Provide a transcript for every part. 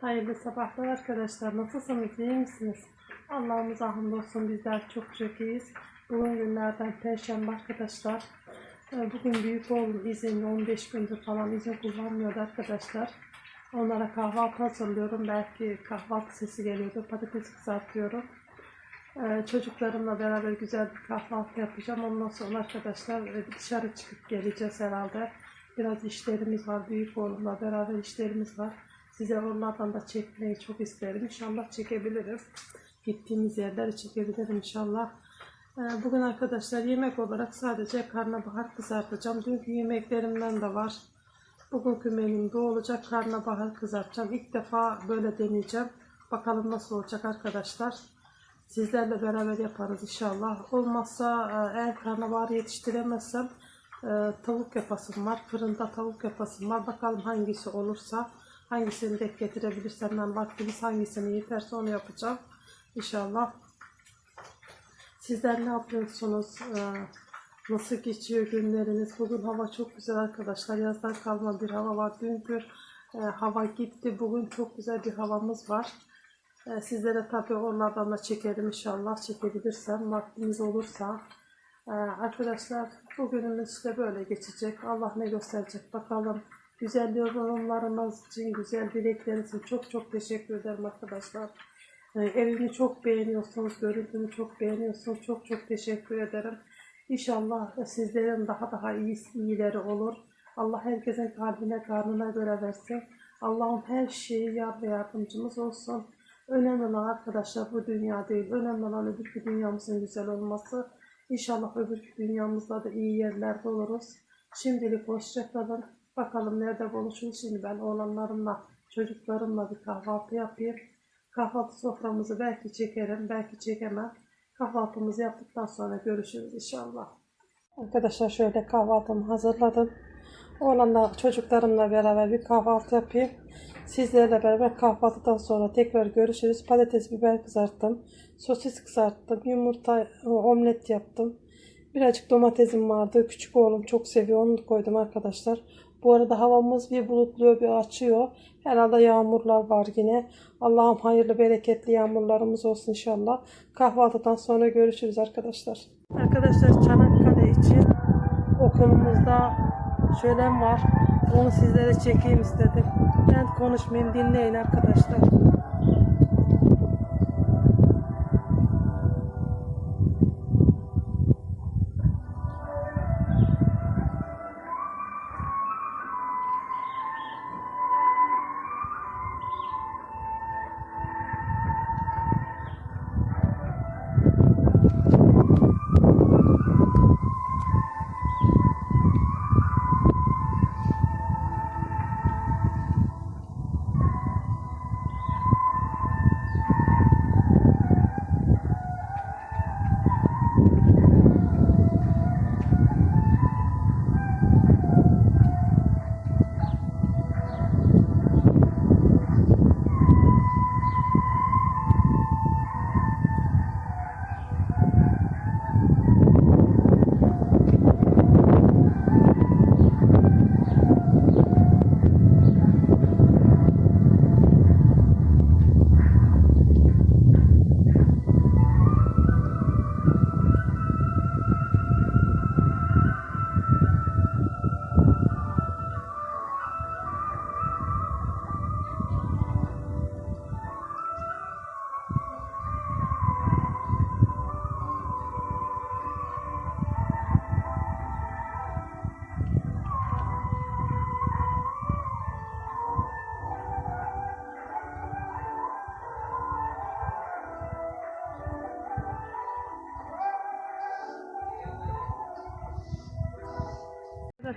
Hayırlı sabahlar arkadaşlar. Nasılsınız? iyi misiniz? Allah'ımıza hamdolsun bizler çok çok iyiyiz. Bugün günlerden Perşembe arkadaşlar. Ee, Bugün büyük oğlum izinli 15 gündür falan izin kullanmıyordu arkadaşlar. Onlara kahvaltı hazırlıyorum. Belki kahvaltı sesi geliyordu. Patates kızartıyorum. Ee, Çocuklarımla beraber güzel bir kahvaltı yapacağım. Ondan sonra arkadaşlar e, dışarı çıkıp geleceğiz herhalde. Biraz işlerimiz var. Büyük oğlumla beraber işlerimiz var. Size onlardan da çekmeyi çok isterim. İnşallah çekebilirim. Gittiğimiz yerleri çekebilirim inşallah. Ee, Bugün arkadaşlar yemek olarak sadece karnabahar kızartacağım. Dünkü yemeklerimden de var. Bugünkü menümde olacak karnabahar kızartacağım. İlk defa böyle deneyeceğim. Bakalım nasıl olacak arkadaşlar. Sizlerle beraber yaparız inşallah. Olmazsa e, eğer karnabahar yetiştiremezsem e, tavuk yapasım var. Fırında tavuk yapasım var. Bakalım hangisi olursa hangisini denk getirebilirsem ben vaktimiz hangisini yeterse onu yapacağım. İnşallah. Sizler ne yapıyorsunuz? E, Nasıl geçiyor günleriniz? Bugün hava çok güzel arkadaşlar. Yazdan kalma bir hava var. Dünkü e, hava gitti. Bugün çok güzel bir havamız var. E, sizlere tabii onlardan da çekerim inşallah. Çekebilirsem, vaktimiz olursa. E, arkadaşlar bugünümüz de böyle geçecek. Allah ne gösterecek bakalım. Güzel yorumlarınız için, güzel dilekleriniz için çok çok teşekkür ederim arkadaşlar. E, evimi çok beğeniyorsunuz, görüntümü çok beğeniyorsunuz. Çok çok teşekkür ederim. İnşallah sizlerin daha daha iyi, iyileri olur. Allah herkesin kalbine, karnına göre versin. Allah'ım her şeyi yar ve yardımcımız olsun. Önemli olan arkadaşlar bu dünya değil. Önemli olan öbürkü dünyamızın güzel olması. İnşallah öbürkü dünyamızda da iyi yerlerde oluruz. Şimdilik hoşçakalın. Bakalım nerede buluşuruz. Şimdi ben oğlanlarımla, çocuklarımla bir kahvaltı yapayım. Kahvaltı soframızı belki çekerim, belki çekemem. Kahvaltımızı yaptıktan sonra görüşürüz inşallah. Arkadaşlar şöyle kahvaltımı hazırladım. Oğlanla çocuklarımla beraber bir kahvaltı yapayım. Sizlerle beraber kahvaltıdan sonra tekrar görüşürüz. Patates biber kızarttım. Sosis kızarttım. Yumurta e, omlet yaptım. Birazcık domatesim vardı. Küçük oğlum çok seviyor. Onu koydum arkadaşlar. Bu arada havamız bir bulutluyor bir açıyor. Herhalde yağmurlar var yine. Allah'ım hayırlı bereketli yağmurlarımız olsun inşallah. Kahvaltıdan sonra görüşürüz arkadaşlar. Arkadaşlar Çanakkale için okulumuzda şölen var. Onu sizlere çekeyim istedim. Ben konuşmayayım dinleyin arkadaşlar.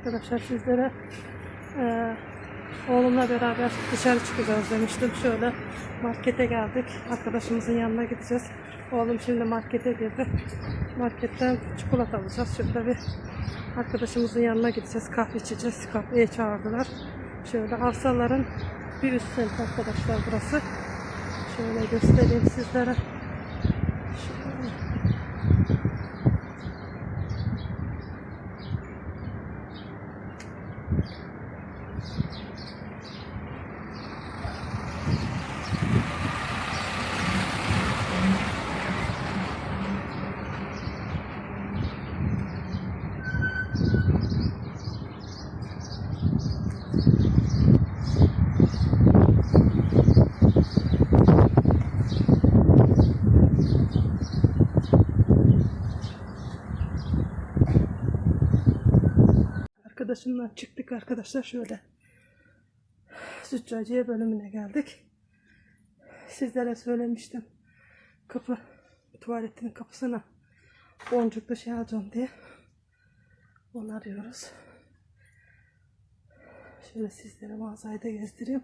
Arkadaşlar sizlere eee oğlumla beraber dışarı çıkacağız demiştim. Şöyle markete geldik. Arkadaşımızın yanına gideceğiz. Oğlum şimdi markete girdi. Marketten çikolata alacağız. Şöyle bir arkadaşımızın yanına gideceğiz. Kahve içeceğiz. Kahveye çağırdılar. Şöyle arsaların bir üst semt arkadaşlar burası. Şöyle göstereyim sizlere. Şöyle. Arkadaşımla çıktık arkadaşlar şöyle. Züccaciye bölümüne geldik. Sizlere söylemiştim. Kapı, tuvaletin kapısına boncuklu şey alacağım diye. Onu arıyoruz. Şöyle sizlere mağazayı da gezdireyim.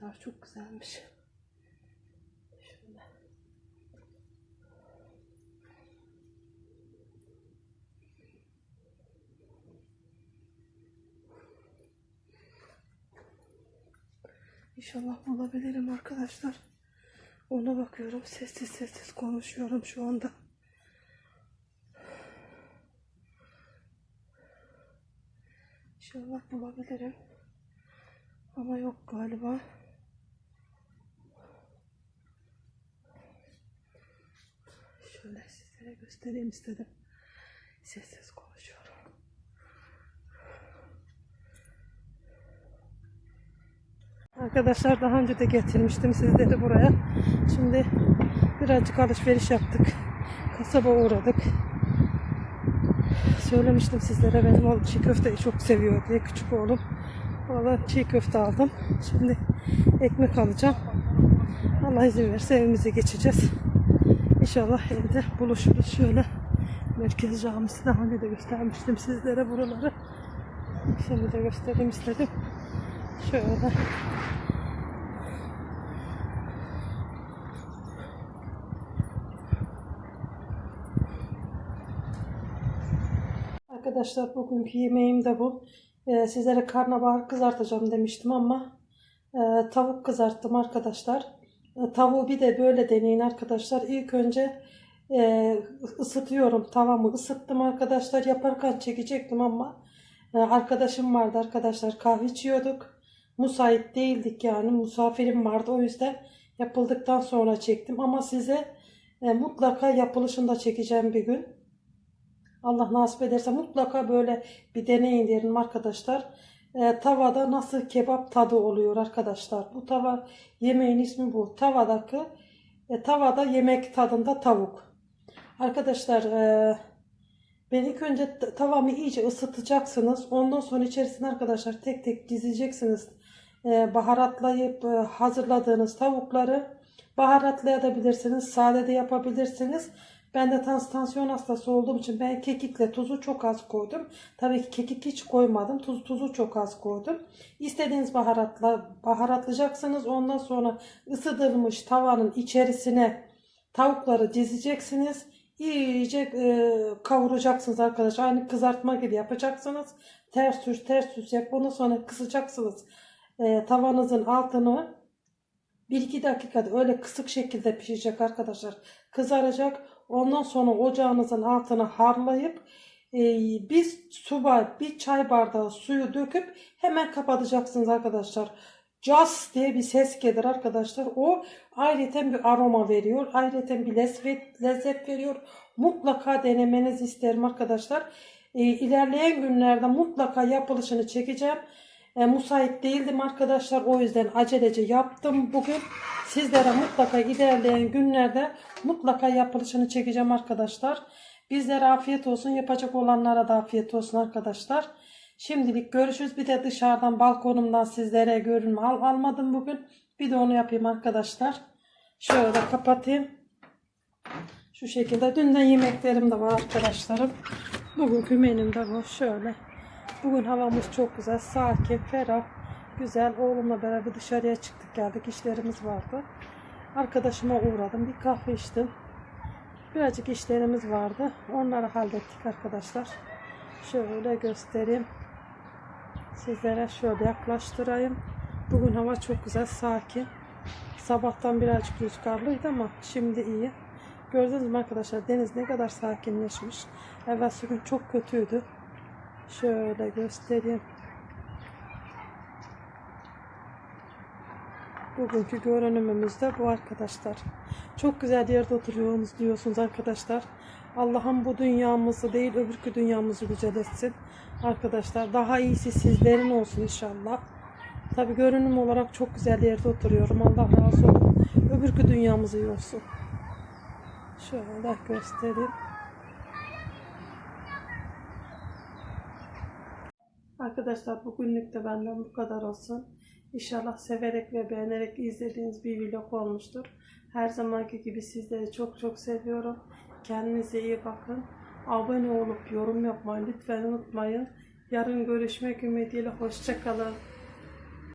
Şunlar çok güzelmiş. Şöyle. İnşallah bulabilirim arkadaşlar. Ona bakıyorum. Sessiz sessiz konuşuyorum şu anda. İnşallah bulabilirim. Ama yok galiba. Şöyle sizlere göstereyim istedim. Sessiz konuşuyorum. Arkadaşlar daha önce de getirmiştim sizleri buraya. Şimdi birazcık alışveriş yaptık. Kasaba uğradık. Söylemiştim sizlere benim oğlum çiğ köfteyi çok seviyor diye küçük oğlum. Oradan çiğ köfte aldım. Şimdi ekmek alacağım. Allah izin verirse evimize geçeceğiz. İnşallah evde buluşuruz. Şöyle Merkez Camisi daha önce de göstermiştim sizlere buraları. Şimdi de göstereyim istedim. Şöyle. Arkadaşlar bugünkü yemeğim de bu. Ee, sizlere karnabahar kızartacağım demiştim ama e, tavuk kızarttım arkadaşlar. E, tavuğu bir de böyle deneyin arkadaşlar. İlk önce e, ısıtıyorum tavamı ısıttım arkadaşlar. Yaparken çekecektim ama e, arkadaşım vardı arkadaşlar kahve içiyorduk. Müsait değildik yani misafirim vardı o yüzden yapıldıktan sonra çektim. Ama size e, mutlaka yapılışında çekeceğim bir gün. Allah nasip ederse mutlaka böyle bir deneyin derim arkadaşlar. Ee, tavada nasıl kebap tadı oluyor arkadaşlar. Bu tava yemeğin ismi bu. Tavadaki e, tavada yemek tadında tavuk. Arkadaşlar e, ben ilk önce tavamı iyice ısıtacaksınız. Ondan sonra içerisine arkadaşlar tek tek dizeceksiniz. E, baharatlayıp e, hazırladığınız tavukları baharatlayabilirsiniz. Sade de yapabilirsiniz. Ben de tans tansiyon hastası olduğum için ben kekikle tuzu çok az koydum. Tabii ki kekik hiç koymadım. Tuz, tuzu çok az koydum. İstediğiniz baharatla baharatlayacaksınız. Ondan sonra ısıtılmış tavanın içerisine tavukları dizeceksiniz. İyice e, kavuracaksınız arkadaşlar. Aynı kızartma gibi yapacaksınız. Ters yüz ters yüz yap. Ondan sonra kısacaksınız. E, tavanızın altını 1-2 dakikada öyle kısık şekilde pişecek arkadaşlar. Kızaracak. Ondan sonra ocağınızın altını harlayıp e, bir su bar, bir çay bardağı suyu döküp hemen kapatacaksınız arkadaşlar. Cas diye bir ses gelir arkadaşlar. O ayrıca bir aroma veriyor. Ayrıca bir lezzet, lezzet veriyor. Mutlaka denemenizi isterim arkadaşlar. E, ilerleyen günlerde mutlaka yapılışını çekeceğim. E, müsait değildim arkadaşlar. O yüzden acelece yaptım bugün. Sizlere mutlaka ilerleyen günlerde mutlaka yapılışını çekeceğim arkadaşlar. Bizlere afiyet olsun. Yapacak olanlara da afiyet olsun arkadaşlar. Şimdilik görüşürüz. Bir de dışarıdan balkonumdan sizlere görünme al almadım bugün. Bir de onu yapayım arkadaşlar. Şöyle kapatayım. Şu şekilde. Dünden yemeklerim de var arkadaşlarım. Bugünkü menüm de bu. Şöyle. Bugün havamız çok güzel. Sakin, ferah, güzel. Oğlumla beraber dışarıya çıktık geldik. İşlerimiz vardı. Arkadaşıma uğradım. Bir kahve içtim. Birazcık işlerimiz vardı. Onları hallettik arkadaşlar. Şöyle göstereyim. Sizlere şöyle yaklaştırayım. Bugün hava çok güzel, sakin. Sabahtan birazcık rüzgarlıydı ama şimdi iyi. Gördünüz mü arkadaşlar deniz ne kadar sakinleşmiş. Evvelsi gün çok kötüydü. Şöyle göstereyim. Bugünkü görünümümüz de bu arkadaşlar. Çok güzel yerde oturuyorsunuz diyorsunuz arkadaşlar. Allah'ım bu dünyamızı değil öbürkü dünyamızı güzel etsin. Arkadaşlar daha iyisi sizlerin olsun inşallah. Tabii görünüm olarak çok güzel yerde oturuyorum. Allah razı olsun. Öbürkü dünyamızı yorsun. Şöyle göstereyim. Arkadaşlar bugünlük de benden bu kadar olsun. İnşallah severek ve beğenerek izlediğiniz bir vlog olmuştur. Her zamanki gibi sizleri çok çok seviyorum. Kendinize iyi bakın. Abone olup yorum yapmayı lütfen unutmayın. Yarın görüşmek ümidiyle. Hoşçakalın.